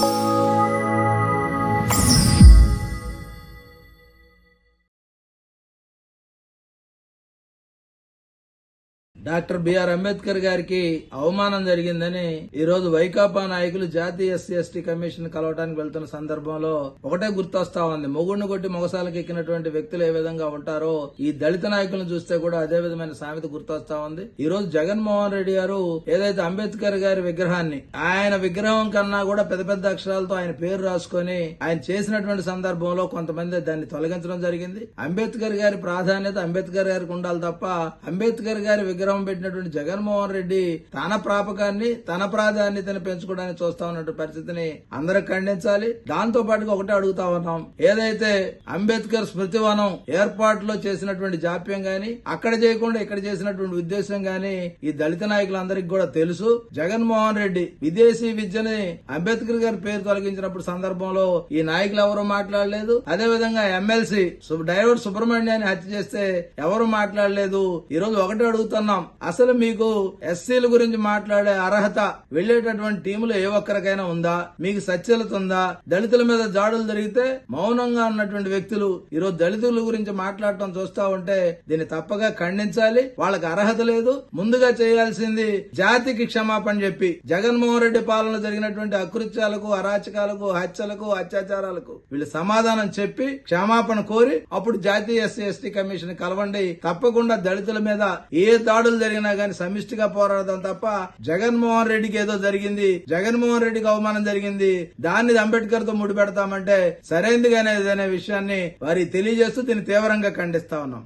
You. Doctor BR Ambedkar గారికి అవమానం జరిగిందని ఈ రోజు వైకాపా నాయకులు జాతీయ ఎస్సీ ఎస్టీ కమిషన్ కలవడానికి వెళ్తున్న సందర్భంలో ఒకటే గుర్తొస్తా ఉంది. మొగుడిని కొట్టి మొగసాలకు ఎక్కినటువంటి వ్యక్తులు ఏ విధంగా ఉంటారో ఈ దళిత నాయకులను చూస్తే కూడా అదే విధమైన సామెత గుర్తొస్తా ఉంది. ఈ రోజు జగన్మోహన్ రెడ్డి గారు ఏదైతే అంబేద్కర్ గారి విగ్రహాన్ని ఆయన విగ్రహం కన్నా కూడా పెద్ద పెద్ద అక్షరాలతో ఆయన పేరు రాసుకొని ఆయన చేసినటువంటి సందర్భంలో కొంతమంది దాన్ని తొలగించడం జరిగింది. అంబేద్కర్ గారి ప్రాధాన్యత అంబేద్కర్ గారికి ఉండాలి తప్ప అంబేద్కర్ గారి విగ్రహం పెట్టినటువంటి జగన్మోహన్ రెడ్డి తన ప్రాపకాన్ని తన ప్రాధాన్యతను పెంచుకోవడానికి చూస్తా ఉన్నటువంటి పరిస్థితిని అందరూ ఖండించాలి. దాంతో పాటుగా ఒకటే అడుగుతా ఉన్నాం. ఏదైతే అంబేద్కర్ స్మృతివనం ఏర్పాటులో చేసినటువంటి జాప్యం గాని అక్కడ చేయకుండా ఇక్కడ చేసినటువంటి ఉద్దేశం గాని ఈ దళిత నాయకులందరికీ కూడా తెలుసు. జగన్మోహన్ రెడ్డి విదేశీ విద్యని అంబేద్కర్ గారి పేరు తొలగించినప్పుడు సందర్భంలో ఈ నాయకులు ఎవరు మాట్లాడలేదు. అదే విధంగా ఎమ్మెల్సీ డ్రైవర్ సుబ్రహ్మణ్యాన్ని హత్య చేస్తే ఎవరు మాట్లాడలేదు. ఈ రోజు ఒకటే అడుగుతున్నాం. అసలు మీకు ఎస్సీల గురించి మాట్లాడే అర్హత వెళ్ళేటటువంటి టీములో ఏ ఒక్కరికైనా ఉందా? మీకు సత్యలత ఉందా? దళితుల మీద జాడులు జరిగితే మౌనంగా ఉన్నటువంటి వ్యక్తులు ఈరోజు దళితుల గురించి మాట్లాడటం చూస్తా ఉంటే దీన్ని తప్పగా ఖండించాలి. వాళ్ళకి అర్హత లేదు. ముందుగా చేయాల్సింది జాతికి క్షమాపణ చెప్పి జగన్మోహన్ రెడ్డి పాలన జరిగినటువంటి అకృత్యాలకు అరాచకాలకు హత్యలకు అత్యాచారాలకు వీళ్ళు సమాధానం చెప్పి క్షమాపణ కోరి అప్పుడు జాతీయ ఎస్సీ ఎస్టీ కమిషన్ కలవండి. తప్పకుండా దళితుల మీద ఏ దాడులు జరిగినా గానీ సమిష్టిగా పోరాడదాం తప్ప జగన్మోహన్ రెడ్డికి ఏదో జరిగింది జగన్మోహన్ రెడ్డికి అవమానం జరిగింది దాన్ని అంబేద్కర్తో ముడిపెడతామంటే సరైనది అనే విషయాన్ని వారికి తెలియజేస్తూ దీన్ని తీవ్రంగా ఖండిస్తా ఉన్నాం.